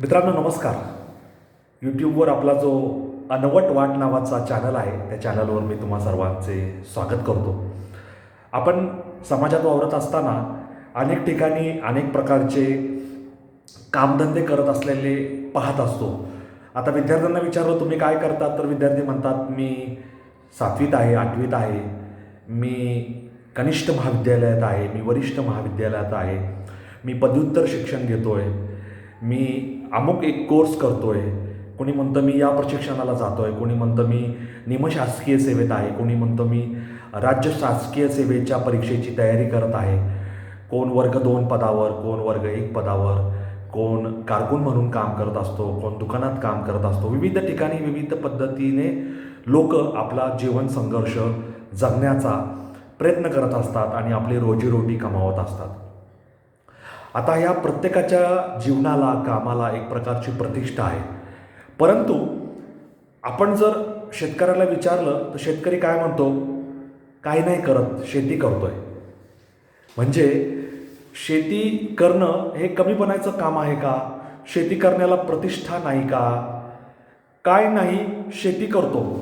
मित्रांनो नमस्कार. यूट्यूबवर आपला जो अनवट वाट नावाचा चॅनल आहे त्या चॅनलवर मी तुम्हा सर्वांचे स्वागत करतो. आपण समाजात वावरत असताना अनेक ठिकाणी अनेक प्रकारचे कामधंदे करत असलेले पाहत असतो. आता विद्यार्थ्यांना विचारलं तुम्ही काय करतात? तर विद्यार्थी म्हणतात मी सातवीत आहे आठवीत आहे. मी कनिष्ठ महाविद्यालयात आहे. मी वरिष्ठ महाविद्यालयात आहे. मी पदव्युत्तर शिक्षण घेतो आहे मी अमुक एक कोर्स करतो आहे कोणी म्हणतं मी या प्रशिक्षणाला जातो आहे कोणी म्हणतं मी निमशासकीय सेवेत आहे कोणी म्हणतं मी राज्य शासकीय सेवेच्या परीक्षेची तयारी करत आहे. कोण वर्ग दोन पदावर कोण वर्ग एक पदावर कोण कारकून म्हणून काम करत असतो कोण दुकानात काम करत असतो. विविध ठिकाणी विविध पद्धतीने लोक आपला जीवन संघर्ष जगण्याचा प्रयत्न करत असतात आणि आपली रोजीरोटी कमावत असतात. आता या प्रत्येकाच्या जीवनाला कामाला एक प्रकारची प्रतिष्ठा आहे. परंतु आपण जर शेतकऱ्याला विचारलं तर शेतकरी काय म्हणतो? काय नाही करत शेती करतोय. म्हणजे शेती करणं हे कमीपणाचं काम आहे का? शेती करण्याला प्रतिष्ठा नाही का? काय नाही शेती करतो.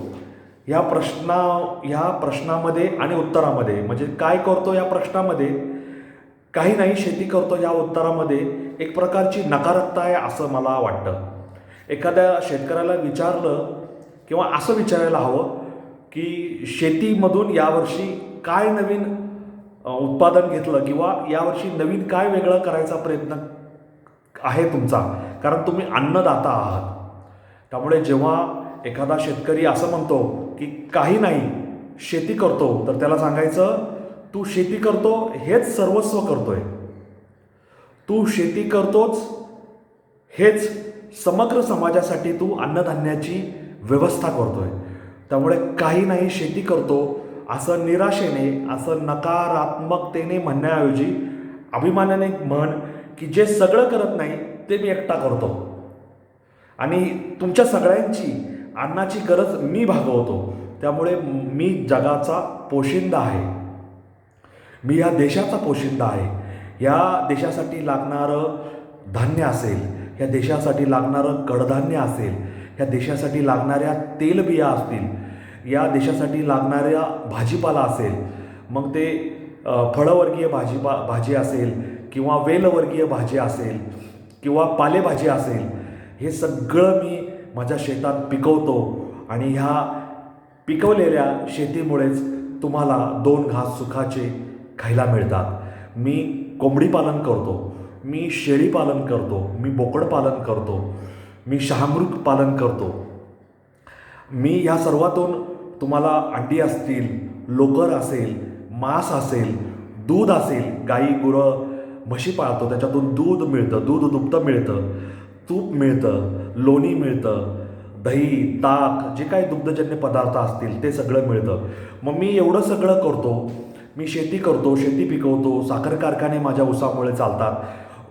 या प्रश्ना ह्या प्रश्नामध्ये आणि उत्तरामध्ये म्हणजे काय करतो या प्रश्नामध्ये? काही नाही शेती करतो या उत्तरामध्ये. एक प्रकारची नकारात्मकता आहे असं मला वाटतं. एखाद्या शेतकऱ्याला विचारलं किंवा असं विचारायला हवं की शेतीमधून यावर्षी काय नवीन उत्पादन घेतलं किंवा यावर्षी नवीन काय वेगळं करायचा प्रयत्न आहे तुमचा? कारण तुम्ही अन्नदाता आहात. त्यामुळे जेव्हा एखादा शेतकरी असं म्हणतो की काही नाही शेती करतो तर त्याला सांगायचं तू शेती करतो हेच सर्वस्व करतोय. तू शेती करतोच हेच समग्र समाजासाठी तू अन्नधान्याची व्यवस्था करतोय. त्यामुळे काही नाही शेती करतो असं निराशेने असं नकारात्मकतेने म्हणण्याऐवजी अभिमानाने म्हण की जे सगळं करत नाही ते मी एकटा करतो. आणि तुमच्या सगळ्यांची अन्नाची गरज मी भागवतो. त्यामुळे मी जगाचा पोशिंदा आहे. मी या देशाचा पोशिंदा आहे. या देशासाठी लागणारं धान्य असेल या देशासाठी लागणारं कडधान्य असेल या देशासाठी लागणाऱ्या तेलबिया असतील या देशासाठी लागणाऱ्या भाजीपाला असेल मग ते फळवर्गीय भाजीपा भाजी असेल किंवा वेलवर्गीय भाजी असेल किंवा पालेभाजी असेल हे सगळं मी माझ्या शेतात पिकवतो आणि ह्या पिकवलेल्या शेतीमुळेच तुम्हाला दोन घास सुखाचे खायला मिळतात. मी कोंबडी पालन करतो. मी शेळी पालन करतो. मी बोकड पालन करतो. मी शहामृग पालन करतो. मी ह्या सर्वातून तुम्हाला अंडी असतील लोकर असेल मांस असेल दूध असेल गाई गुरं म्हशी पाळतो. त्याच्यातून दूध मिळतं. दूध दुभतं मिळतं. तूप मिळतं. लोणी मिळतं. दही ताक जे काही दुग्धजन्य पदार्थ असतील ते सगळं मिळतं. मग मी एवढं सगळं करतो. मी शेती करतो शेती पिकवतो साखर कारखाने माझ्या उसामुळे चालतात.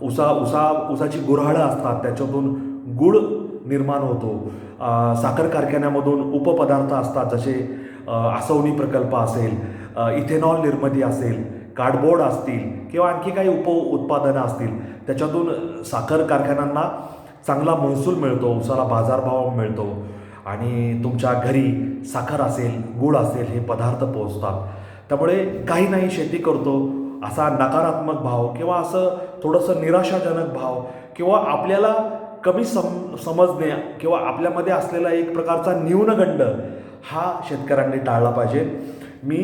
उसा उसा उसाची गुऱ्हाळं असतात त्याच्यातून गुळ निर्माण होतो. साखर कारखान्यामधून उपपदार्थ असतात जसे आसवणी प्रकल्प असेल इथेनॉल निर्मिती असेल कार्डबोर्ड असतील किंवा आणखी काही उप उत्पादनं असतील त्याच्यातून साखर कारखान्यांना चांगला महसूल मिळतो उसाला बाजारभाव मिळतो. आणि तुमच्या घरी साखर असेल गूळ असेल हे पदार्थ पोहोचतात. त्यामुळे काही नाही शेती करतो असा नकारात्मक भाव किंवा असं थोडंसं निराशाजनक भाव किंवा आपल्याला कमी सम समजणे किंवा आपल्यामध्ये असलेला एक प्रकारचा न्यूनगंड हा शेतकऱ्यांनी टाळला पाहिजे. मी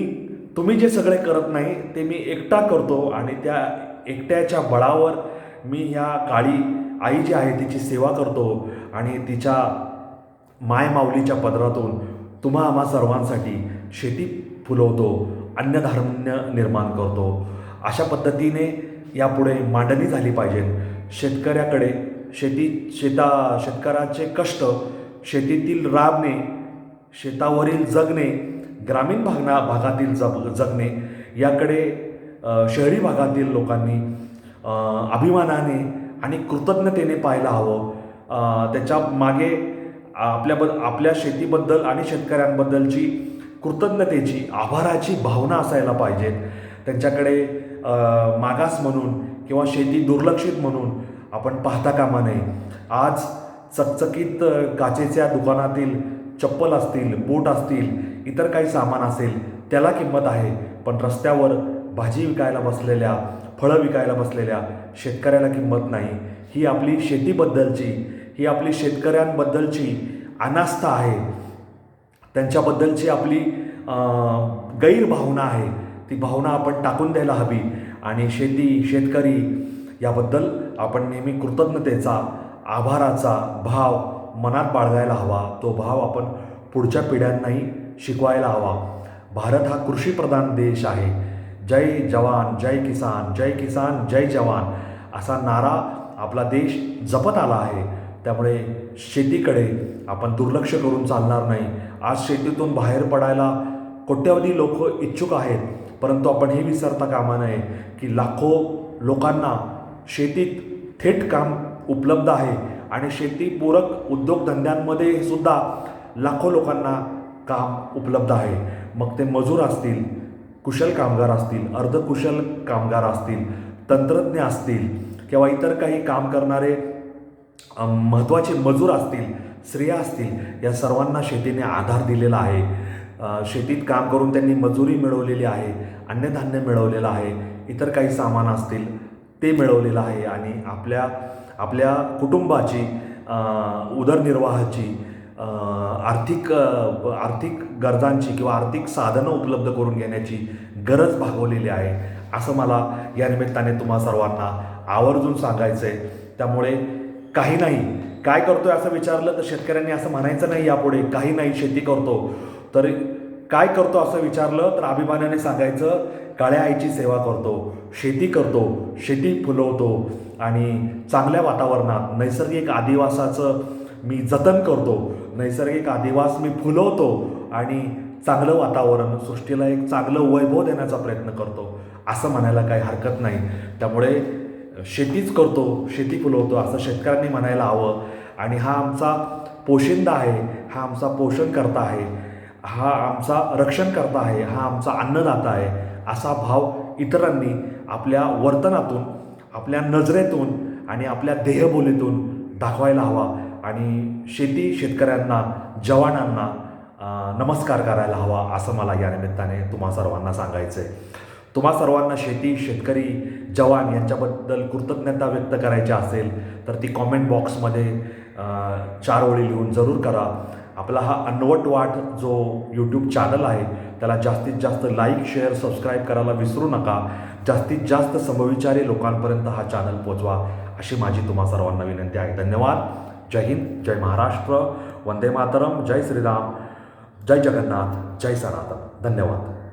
तुम्ही जे सगळे करत नाही ते मी एकटा करतो आणि त्या एकट्याच्या बळावर मी ह्या काळी आई जी आहे तिची सेवा करतो आणि तिच्या मायमाऊलीच्या पदरातून तुम्हा आम्हा सर्वांसाठी शेती फुलवतो. अन्नधान्य निर्माण करतो. अशा पद्धतीने यापुढे मांडणी झाली पाहिजे. शेतकऱ्याकडे शेती शेता शेतकऱ्याचे कष्ट शेतीतील राबणे शेतावरील जगणे ग्रामीण भागना भागातील जग जगणे याकडे शहरी भागातील लोकांनी अभिमानाने आणि कृतज्ञतेने पाहायला हवं. त्याच्यामागे आपल्याबद आपल्या शेतीबद्दल आणि शेतकऱ्यांबद्दलची कृतज्ञतेची आभाराची भावना असायला पाहिजेत. त्यांच्याकडे मागास म्हणून किंवा शेती दुर्लक्षित म्हणून आपण पाहता कामा नये. आज चकचकीत काचेच्या दुकानातील चप्पल असतील बूट असतील इतर काही सामान असेल त्याला किंमत आहे. पण रस्त्यावर भाजी विकायला बसलेल्या फळं विकायला बसलेल्या शेतकऱ्याला किंमत नाही. ही आपली शेतीबद्दलची ही आपली शेतकऱ्यांबद्दलची अनास्था आहे. त्यांच्याबद्दलची आपली गैरभावना आहे. ती भावना आपण टाकून द्यायला हवी. आणि शेती शेतकरी याबद्दल आपण नेहमी कृतज्ञतेचा आभाराचा भाव मनात बाळगायला हवा. तो भाव आपण पुढच्या पिढ्यांनाही शिकवायला हवा. भारत हा कृषीप्रधान देश आहे. जय जवान जय किसान जय किसान जय जवान असा नारा आपला देश जपत आला आहे. त्यामुळे शेतीकडे आपण दुर्लक्ष करून चालणार नाही. आज शेतीतून बाहेर पडायला कोट्यवधी लोक इच्छुक आहेत परंतु आपण हे विसरता कामा नये की लाखो लोकांना शेतीत थेट काम उपलब्ध आहे आणि शेतीपूरक उद्योगधंद्यांमध्ये सुद्धा लाखो लोकांना काम उपलब्ध आहे. मग ते मजूर असतील कुशल कामगार असतील अर्धकुशल कामगार असतील तंत्रज्ञ असतील किंवा इतर काही काम करणारे महत्त्वाचे मजूर असतील स्त्रिया असतील या सर्वांना शेतीने आधार दिलेला आहे. शेतीत काम करून त्यांनी मजुरी मिळवलेली आहे अन्नधान्य मिळवलेलं आहे इतर काही सामान असतील ते मिळवलेलं आहे आणि आपल्या आपल्या कुटुंबाची उदरनिर्वाहाची आर्थिक आर्थिक गरजांची किंवा आर्थिक साधनं उपलब्ध करून घेण्याची गरज भागवलेली आहे. असं मला या निमित्ताने तुम्हा सर्वांना आवर्जून सांगायचं आहे त्यामुळे काही नाही काय करतोय असं विचारलं तर शेतकऱ्यांनी असं म्हणायचं नाही यापुढे काही नाही शेती करतो. तर काय करतो असं विचारलं तर अभिमानाने सांगायचं काळ्या आईची सेवा करतो शेती करतो शेती फुलवतो आणि चांगल्या वातावरणात नैसर्गिक आदिवासाचं मी जतन करतो नैसर्गिक आदिवास मी फुलवतो आणि चांगलं वातावरण सृष्टीला एक चांगलं वैभव देण्याचा प्रयत्न करतो असं म्हणायला काही हरकत नाही. त्यामुळे शेतीच करतो शेती फुलवतो असं शेतकऱ्यांनी म्हणायला हवं. आणि हा आमचा पोशिंदा आहे हा आमचा पोषण करता आहे हा आमचा रक्षण करता आहे हा आमचा अन्नदाता आहे असा भाव इतरांनी आपल्या वर्तनातून आपल्या नजरेतून आणि आपल्या देहबोलीतून दाखवायला हवा. आणि शेती शेतकऱ्यांना जवानांना नमस्कार करायला हवा असं मला या निमित्ताने तुम्हा सर्वांना सांगायचं आहे तुम्हा सर्वांना शेती शेतकरी जवान यांच्याबद्दल कृतज्ञता व्यक्त करायची असेल तर ती कॉमेंट बॉक्समध्ये चार ओळी लिहून जरूर करा. आपला हा अनवट वाट जो यूट्यूब चॅनल आहे त्याला जास्तीत जास्त लाईक शेअर सबस्क्राईब करायला विसरू नका. जास्तीत जास्त समविचारी लोकांपर्यंत हा चॅनल पोचवा अशी माझी तुम्हा सर्वांना विनंती आहे. धन्यवाद. जय हिंद जय महाराष्ट्र. वंदे मातरम. जय श्रीराम. जय जगन्नाथ. जय सनातन. धन्यवाद.